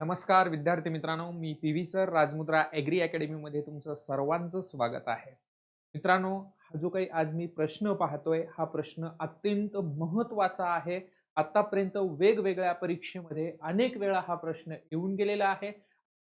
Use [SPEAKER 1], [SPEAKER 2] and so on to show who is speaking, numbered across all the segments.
[SPEAKER 1] नमस्कार विद्यार्थी मित्रांनो मी P V sir Rajmudra agri अकॅडमीमध्ये तुमचं सर्वांचं स्वागत आहे. मित्रांनो हा जो काही आज मी प्रश्न पाहतोय हा प्रश्न अत्यंत महत्त्वाचा आहे. आत्तापर्यंत वेगवेगळ्या परीक्षेमध्ये अनेक वेळा हा प्रश्न येऊन गेलेला आहे.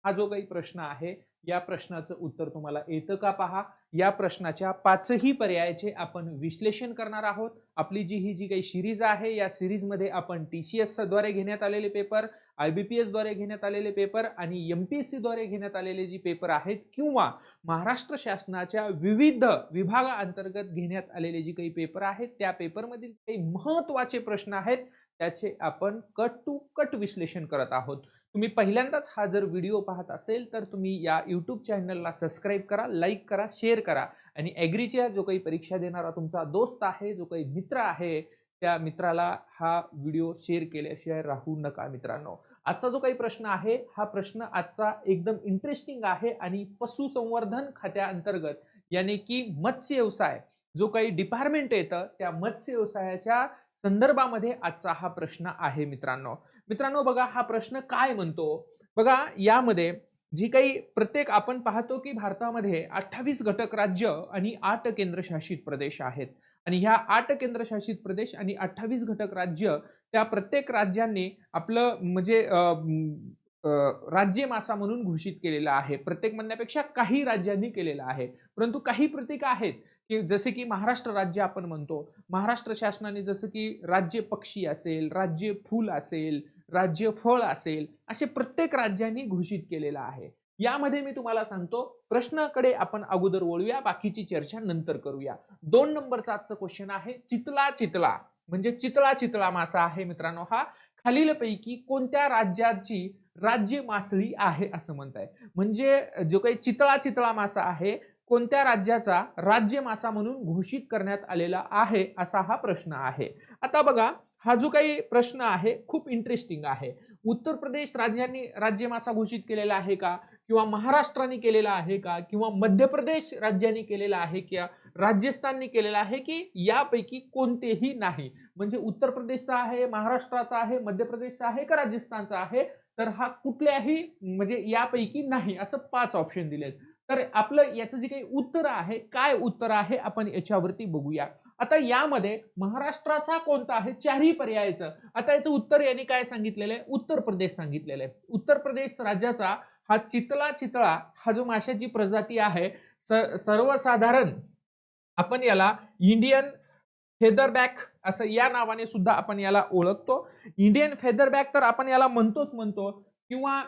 [SPEAKER 1] हा जो काही प्रश्न आहे या प्रश्नाचं उत्तर तुम्हाला येतं का पहा? या प्रश्नाच्या पाचही पर्यायाचे आपण विश्लेषण करणार आहोत. आपली जी ही जी काही सिरीज आहे या सिरीजमध्ये आपण टी सी एसद्वारे घेण्यात आलेले पेपर आय बी पी एसद्वारे घेण्यात आलेले पेपर आणि एम पी एस सीद्वारे घेण्यात आलेले जी पेपर आहेत किंवा महाराष्ट्र शासनाच्या विविध विभागाअंतर्गत घेण्यात आलेले जी काही पेपर आहेत त्या पेपरमधील काही महत्त्वाचे प्रश्न आहेत त्याचे आपण कट टू कट विश्लेषण करत आहोत. तुम्ही पहिल्यांदाच हा जर व्हिडिओ पाहत असेल तर तुम्ही या यूट्यूब चॅनलला सबस्क्राईब करा लाईक करा शेअर करा. आणि ॲग्रीच्या जो काही परीक्षा देणारा तुमचा दोस्त आहे जो काही मित्र आहे त्या मित्राला हा व्हिडिओ शेअर केल्याशिवाय राहू नका मित्रांनो. आजचा जो काही प्रश्न आहे हा प्रश्न आजचा एकदम इंटरेस्टिंग आहे आणि पशुसंवर्धन खात्याअंतर्गत याने की मत्स्य व्यवसाय जो काही डिपार्टमेंट येतं त्या मत्स्य व्यवसायाच्या संदर्भामध्ये आजचा हा प्रश्न आहे मित्रांनो. मित्रांनो बघा हा प्रश्न काय म्हणतो? बघा यामध्ये जी काही प्रत्येक आपण पाहतो की भारतामध्ये अठ्ठावीस घटक राज्य आणि आठ केंद्रशासित प्रदेश आहेत. आणि ह्या आठ केंद्रशासित प्रदेश आणि अठ्ठावीस घटक राज्य त्या प्रत्येक राज्यांनी आपलं म्हणजे राज्य मासा म्हणून घोषित केलेला आहे. प्रत्येक म्हणण्यापेक्षा काही राज्यांनी केलेला आहे. परंतु काही प्रतीक आहेत की जसे की महाराष्ट्र राज्य आपण म्हणतो. महाराष्ट्र शासनाने जसं की राज्य पक्षी असेल राज्य फूल असेल राज्य फळ असेल असे प्रत्येक राज्यांनी घोषित केलेलं आहे. यामध्ये मी तुम्हाला सांगतो प्रश्नाकडे आपण अगोदर वळूया बाकीची चर्चा नंतर करूया. दोन नंबरचा आजचं क्वेश्चन आहे चितला चितला. म्हणजे चितळा चितळा मासा आहे मित्रांनो हा. खालीलपैकी कोणत्या राज्याची राज्य मासळी आहे असं म्हणताय. म्हणजे जो काही चितळा चितळा मासा आहे कोणत्या राज्याचा राज्य मासा म्हणून घोषित करण्यात आलेला आहे असा हा प्रश्न आहे. आता बघा हा जो काही प्रश्न आहे खूप इंटरेस्टिंग आहे. उत्तर प्रदेश राज्यांनी राज्य मासा घोषित केलेला आहे का? किंवा महाराष्ट्राने केलेला आहे का? किंवा मध्य प्रदेश राज्याने केलेला आहे किंवा राजस्थानने केलेला आहे की यापैकी कोणतेही नाही? म्हणजे उत्तर प्रदेशचा आहे महाराष्ट्राचा आहे मध्य प्रदेशचा आहे का राजस्थानचा आहे? तर हा कुठल्याही म्हणजे यापैकी नाही असं पाच ऑप्शन दिलेत. तर आपलं याचं जे काही उत्तर आहे काय उत्तर आहे आपण याच्यावरती बघूया. आता यामध्ये महाराष्ट्राचा कोणता आहे? चारही पर्यायाचं. आता याचं उत्तर यांनी काय सांगितलेलं आहे? उत्तर प्रदेश सांगितलेलं आहे. उत्तर प्रदेश राज्याचा हा चितळा चितळा हा जो माशाची प्रजाती आहे सर्वसाधारण आपण याला इंडियन फेदरबॅक असं या नावाने सुद्धा आपण याला ओळखतो. इंडियन फेदरबॅक तर आपण याला म्हणतोच म्हणतो किंवा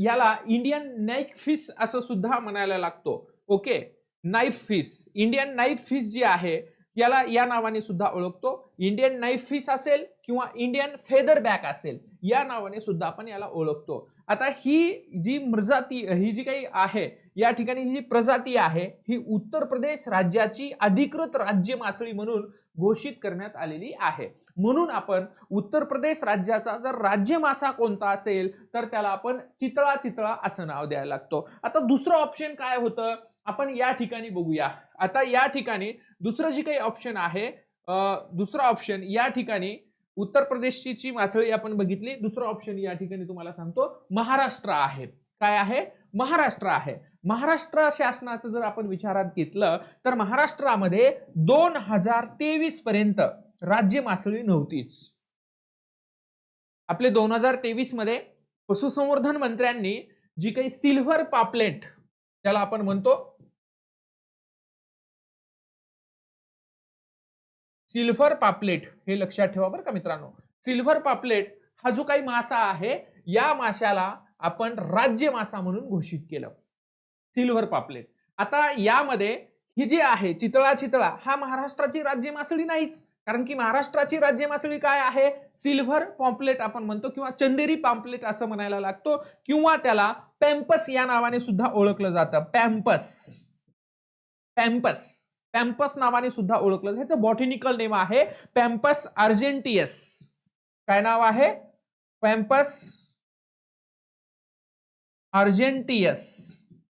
[SPEAKER 1] याला इंडियन नाईक फिश असं सुद्धा म्हणायला लागतो. Okay knife fish Indian knife fish जी आहे याला या नावाने सुद्धा ओळखतो. इंडियन नाईफ फिश असेल किंवा इंडियन फेदर बॅक असेल या नावाने सुद्धा आपण याला ओळखतो. आता ही जी मृजाती ही जी काही आहे या ठिकाणी ही जी प्रजाती आहे ही उत्तर प्रदेश राज्याची अधिकृत राज्य मासळी म्हणून घोषित करण्यात आलेली आहे. म्हणून आपण उत्तर प्रदेश राज्याचा जर राज्य मासा कोणता असेल तर त्याला आपण चितळा चितळा असं नाव द्यायला लागतो. आता दुसरं ऑप्शन काय होतं? आपण या ठिकाणी बघूया. आता या ठिकाणी दुसरं जी काही ऑप्शन आहे दुसरं ऑप्शन या ठिकाणी उत्तर प्रदेशची मासळी आपण बघितली. दुसरं ऑप्शन या ठिकाणी तुम्हाला सांगतो. महाराष्ट्र आहे. काय आहे? महाराष्ट्र आहे. महाराष्ट्र शासनाचं जर आपण विचारात घेतलं तर महाराष्ट्रामध्ये दोन हजार तेवीस पर्यंत राज्य मासळी नव्हतीच. आपले दोन हजार तेवीसमध्ये पशुसंवर्धन मंत्र्यांनी जी काही सिल्व्हर पापलेट त्याला आपण म्हणतो सिल्व्हर पापलेट हे लक्षात ठेवा बरं का मित्रांनो. सिल्व्हर पापलेट हा जो काही मासा आहे या माशाला आपण राज्य मासा म्हणून घोषित केलं. सिल्व्हर पापलेट. आता यामध्ये ही जी आहे चितळा चितळा हा महाराष्ट्राची राज्य मासळी नाहीच. कारण की महाराष्ट्राची राज्य मासळी काय आहे? सिल्व्हर पॉम्पलेट आपण म्हणतो किंवा चंदेरी पॉम्पलेट असं म्हणायला लागतो किंवा त्याला पॅम्पस या नावाने सुद्धा ओळखलं जातं. पॅम्पस. पॅम्पस. पॅम्पस नावाने सुद्धा ओळखलं ह्याचं बॉटॅनिकल नेम आहे पॅम्पस अर्जेंटियस. काय नाव आहे? पॅम्पस अर्जेंटियस.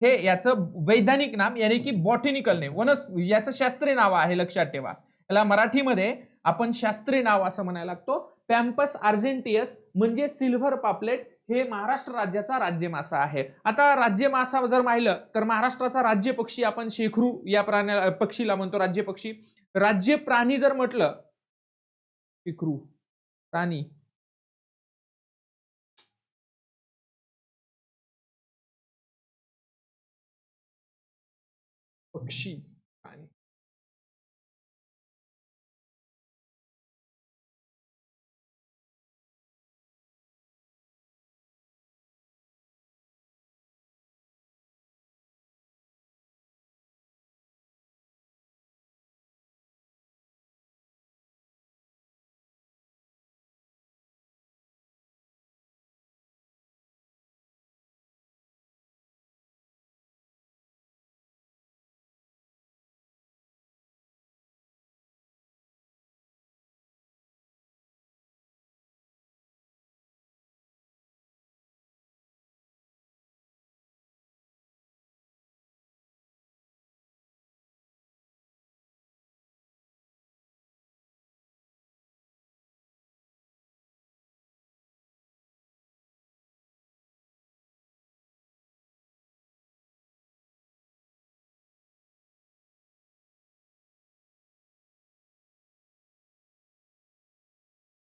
[SPEAKER 1] हे याचं वैधानिक नाम याने की बॉटॅनिकल नेम वनस याचं शास्त्रीय नाव आहे लक्षात ठेवा. याला मराठीमध्ये आपण शास्त्रीय नाव असं म्हणायला लागतो. पॅम्पस अर्जेंटियस म्हणजे सिल्व्हर पापलेट हे महाराष्ट्र राज्याचा राज्य मासा आहे. आता राज्य मासा जर पाहिलं तर महाराष्ट्राचा राज्य पक्षी आपण शेखरू या प्राण्या पक्षीला म्हणतो राज्य पक्षी राज्य प्राणी जर म्हटलं शेखरू प्राणी. पक्षी